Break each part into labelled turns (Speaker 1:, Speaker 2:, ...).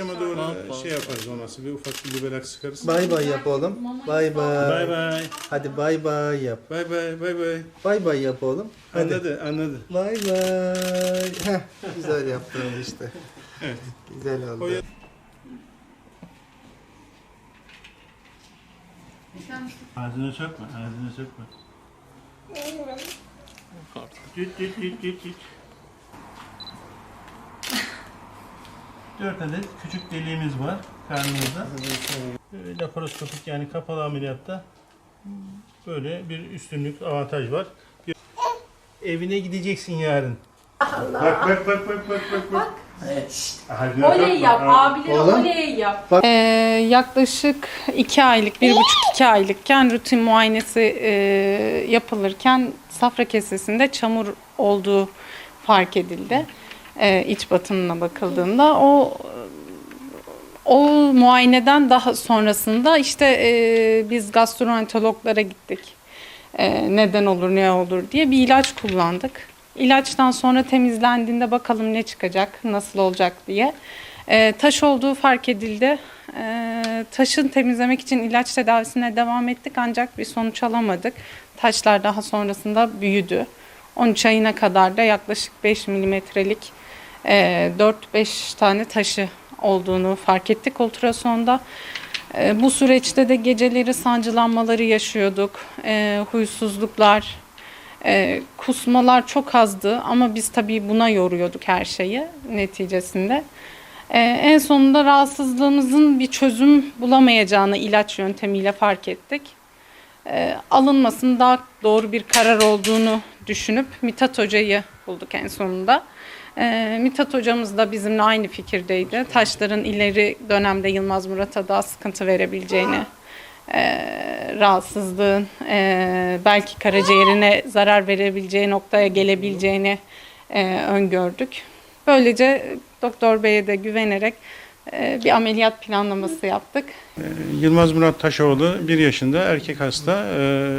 Speaker 1: Akşama doğru şey yaparız o nasıl bir ufak bir lübelak sıkarız.
Speaker 2: Bay bay yap oğlum. Bay bay.
Speaker 1: Bay bay.
Speaker 2: Hadi bay bay yap.
Speaker 1: Bay bay bay bay.
Speaker 2: Bay bay yap oğlum. Hadi.
Speaker 1: Anladı anladı.
Speaker 2: Bay bay. Güzel yaptın işte.
Speaker 1: evet.
Speaker 2: Güzel oldu.
Speaker 1: O Ağzını sökme, ağzını sökme. Git git git git git. 4 adet küçük deliğimiz var karnımızda. Ee, laparoskopik yani kapalı ameliyatta böyle bir üstünlük avantaj var. Evine gideceksin yarın. Allah. Bak bak bak bak bak bak. bak. Evet.
Speaker 3: Oley yap
Speaker 2: abiler
Speaker 3: oley yap.
Speaker 4: Ee, yaklaşık 2 aylık, 1,5-2 aylıkken rutin muayenesi e, yapılırken safra kesesinde çamur olduğu fark edildi. E, iç batınına bakıldığında o o muayeneden daha sonrasında işte e, biz gastroenterologlara gittik. E, neden olur ne olur diye bir ilaç kullandık. İlaçtan sonra temizlendiğinde bakalım ne çıkacak, nasıl olacak diye. E, taş olduğu fark edildi. E, taşın temizlemek için ilaç tedavisine devam ettik ancak bir sonuç alamadık. Taşlar daha sonrasında büyüdü. 13 ayına kadar da yaklaşık 5 milimetrelik e, 4-5 tane taşı olduğunu fark ettik ultrasonda. E, bu süreçte de geceleri sancılanmaları yaşıyorduk, e, huysuzluklar, e, kusmalar çok azdı ama biz tabii buna yoruyorduk her şeyi neticesinde. E, en sonunda rahatsızlığımızın bir çözüm bulamayacağını ilaç yöntemiyle fark ettik. E, alınmasının daha doğru bir karar olduğunu düşünüp Mithat Hoca'yı bulduk en sonunda. E, Mithat Hocamız da bizimle aynı fikirdeydi. Taşların ileri dönemde Yılmaz Murat'a daha sıkıntı verebileceğini, e, rahatsızlığın e, belki karaciğerine zarar verebileceği noktaya gelebileceğini e, öngördük. Böylece Doktor Bey'e de güvenerek e, bir ameliyat planlaması yaptık.
Speaker 1: Yılmaz Murat Taşoğlu 1 yaşında erkek hasta. Ee,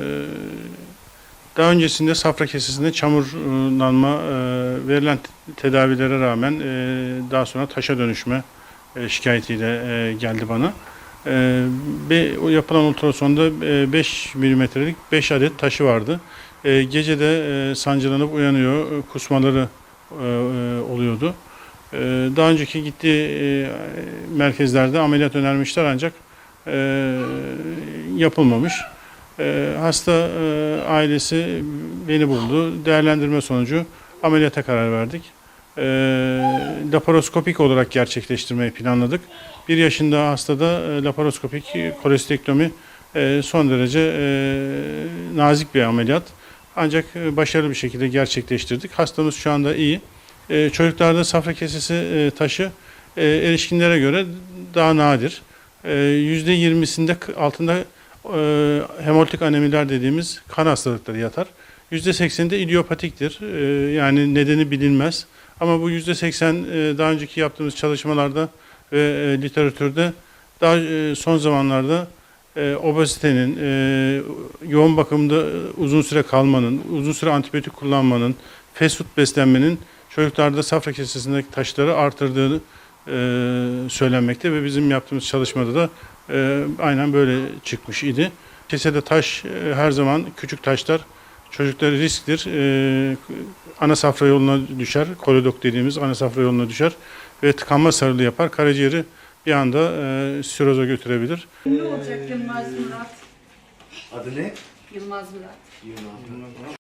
Speaker 1: Daha öncesinde safra kesesinde çamurlanma e, verilen tedavilere rağmen e, daha sonra taşa dönüşme e, şikayetiyle e, geldi bana. E, o yapılan ultrasonda 5 milimetrelik 5 adet taşı vardı. E, Gece de e, sancılanıp uyanıyor, e, kusmaları e, e, oluyordu. E, Daha önceki gittiği e, merkezlerde ameliyat önermişler ancak e, yapılmamış. E, hasta e, ailesi beni buldu. Değerlendirme sonucu ameliyata karar verdik. E, laparoskopik olarak gerçekleştirmeyi planladık. Bir yaşında hastada e, laparoskopik kolestektomi e, son derece e, nazik bir ameliyat. Ancak başarılı bir şekilde gerçekleştirdik. Hastamız şu anda iyi. Çocuklarda safra kesesi taşı erişkinlere göre daha nadir. E, %20'sinde k- altında e, hemolitik anemiler dediğimiz kan hastalıkları yatar. %80'de idiopatiktir. E, yani nedeni bilinmez. Ama bu %80 e, daha önceki yaptığımız çalışmalarda ve e, literatürde daha e, son zamanlarda e, obezitenin, e, yoğun bakımda uzun süre kalmanın, uzun süre antibiyotik kullanmanın, fast food beslenmenin çocuklarda safra kesesindeki taşları artırdığını e, söylenmekte ve bizim yaptığımız çalışmada da e, aynen böyle çıkmış idi. Kesede taş e, her zaman küçük taşlar çocuklara risktir. E, ana safra yoluna düşer, koledok dediğimiz ana safra yoluna düşer ve tıkanma sarılı yapar. Karaciğeri bir anda e, siroza götürebilir.
Speaker 3: Ne olacak Yılmaz Murat?
Speaker 2: Adı ne?
Speaker 3: Yılmaz Murat.